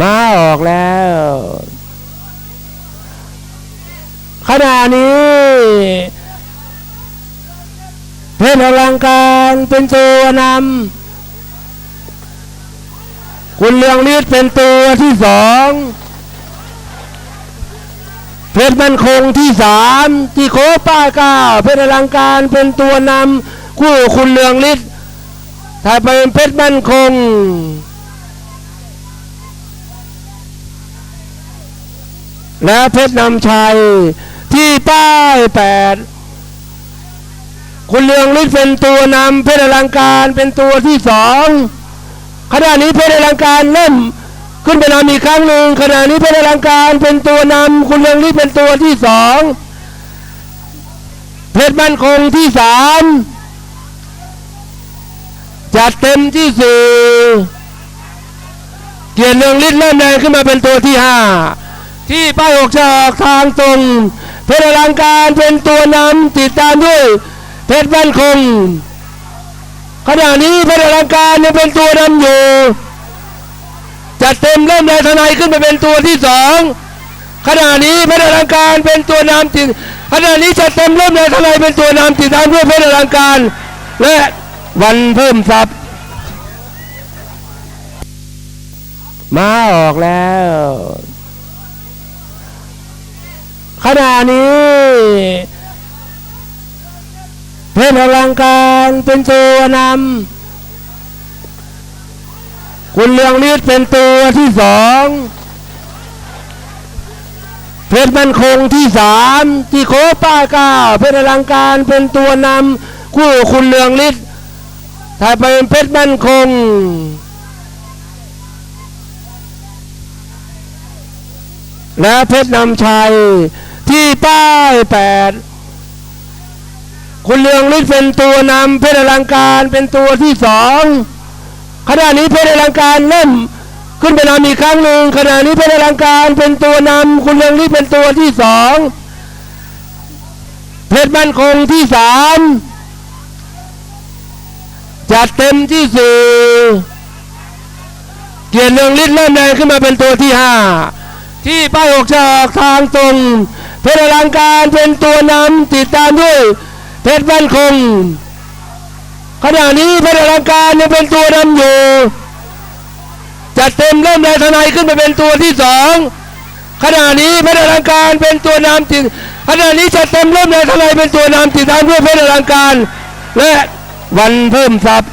มาออกแล้ว ขณะนี้เพชรอลังการเป็นตัวนำคุณเลืองฤทธิ์เป็นตัวที่สองเพชรมันคงที่สามที่โคป้าเก้าเพชรอลังการเป็นตัวนำคู่คุณเลืองฤทธิ์ถ้าเป็นเพชรมันคง และเพชรนำชัยที่ป้ายแปดคุณเลืองฤทธิ์เป็นตัวนำเพชรอลังการเป็นตัวที่สองขณะนี้เพชรอลังการเริ่มขึ้นไปนำอีกครั้งหนึ่งขณะนี้เพชรอลังการเป็นตัวนำคุณเลืองฤทธิ์เป็นตัวที่สองเพชรมั่นคงที่สามจัดเต็มที่สี่เกียรติเลืองฤทธิ์เริ่มแดงขึ้นมาเป็นตัวที่ห้า ที่ป้ายหกจะออกทางตรงเพชรลังการเป็นตัวนำติดตามด้วยเพชรบ้านคงขณะนี้เพชรลังการยังเป็นตัวนำอยู่จัดเต็มเริ่มเลยทนายขึ้นไปเป็นตัวที่สองขณะนี้เพชรลังการเป็นตัวนำติดขณะนี้จัดเต็มเริ่มเลยทนายเป็นตัวนำติดตามด้วยเพชรลังการ และวันเพิ่มทรัพย์มาออกแล้ว ขณะนี้เพชรอลังการเป็นตัวนำคุณเลืองฤทธิ์เป็นตัวที่สองเพชรมันคงที่สามที่โคป้าเก้าเพชรอลังการเป็นตัวนำคู่คุณเลืองฤทธิ์ถ้าเป็นเพชรมันคงและเพชรนำชัย ที่ป้ายแปดคุณเลืองฤทธิ์เป็นตัวนำเพชรอลังการเป็นตัวที่สองขณะนี้เพชรอลังการเริ่มขึ้นไปนำอีกครั้งหนึ่งขณะนี้เพชรอลังการเป็นตัวนำคุณเลืองฤทธิ์เป็นตัวที่สองเพชรมั่นคงที่สามจัดเต็มที่สี่เกียรติเลืองฤทธิ์เริ่มแดงขึ้นมาเป็นตัวที่ห้าที่ป้ายหกจะออกทางตรง เพชรอลังการเป็นตัวนำติดตามด้วยเพชรบ้านคงขณะนี้เพชรอลังการยังเป็นตัวนำอยู่ จัดเต็มเริ่มเลยทนายขึ้นไปเป็นตัวที่สองขณะนี้เพชรอลังการเป็นตัวนำติดขณะนี้จัดเต็มเริ่มเลยทนายเป็นตัวนำติดตามด้วยเพชรอลังการ และวันเพิ่มทรัพย์